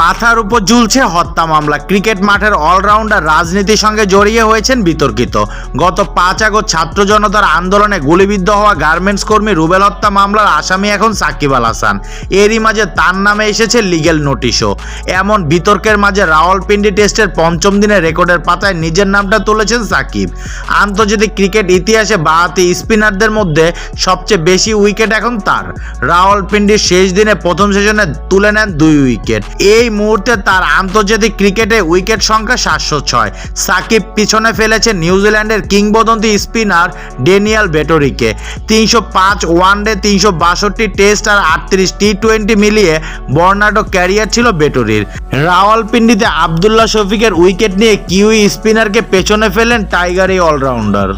মাথার উপর ঝুলছে হত্যা মামলা। ক্রিকেট মাঠের অলরাউন্ডার রাজনীতির সঙ্গে জড়িয়ে হয়েছেন বিতর্কিত। গত পাঁচ আগস্ট ছাত্র জনতার আন্দোলনে গুলিবিদ্ধ হওয়া গার্মেন্টস কর্মী রুবেল হত্যা মামলার আসামি এখন সাকিব আল হাসান। এরই মাঝে তার নামে এসেছে লিগেল নোটিশও। এমন বিতর্কের মাঝে রাওয়ালপিন্ডি টেস্টের পঞ্চম দিনে রেকর্ডের পাতায় নিজের নামটা তুলেছেন সাকিব। আন্তর্জাতিক ক্রিকেট ইতিহাসে বাহাতি স্পিনারদের মধ্যে সবচেয়ে বেশি উইকেট এখন তার। রাওয়ালপিন্ডির শেষ দিনে প্রথম সেশনে তুলে নেন দুই উইকেট। এই মুহূর্তে তার আন্তর্জাতিক ক্রিকেটে উইকেট সংখ্যা সাতশো ছয়। সাকিব পিছনে ফেলেছে নিউজিল্যান্ডের কিংবদন্তি স্পিনার ডেনিয়াল বেটোরিকে তিনশো পাঁচ ওয়ানডে, তিনশো বাষট্টি টেস্ট আর আটত্রিশ টি টোয়েন্টি মিলিয়ে বর্ণাঢ্য ক্যারিয়ার ছিল বেটোরির রাওয়ালপিন্ডিতে আবদুল্লাহ শফিকের উইকেট নিয়ে কিউই স্পিনারকে পেছনে ফেলেন টাইগার এই অলরাউন্ডার।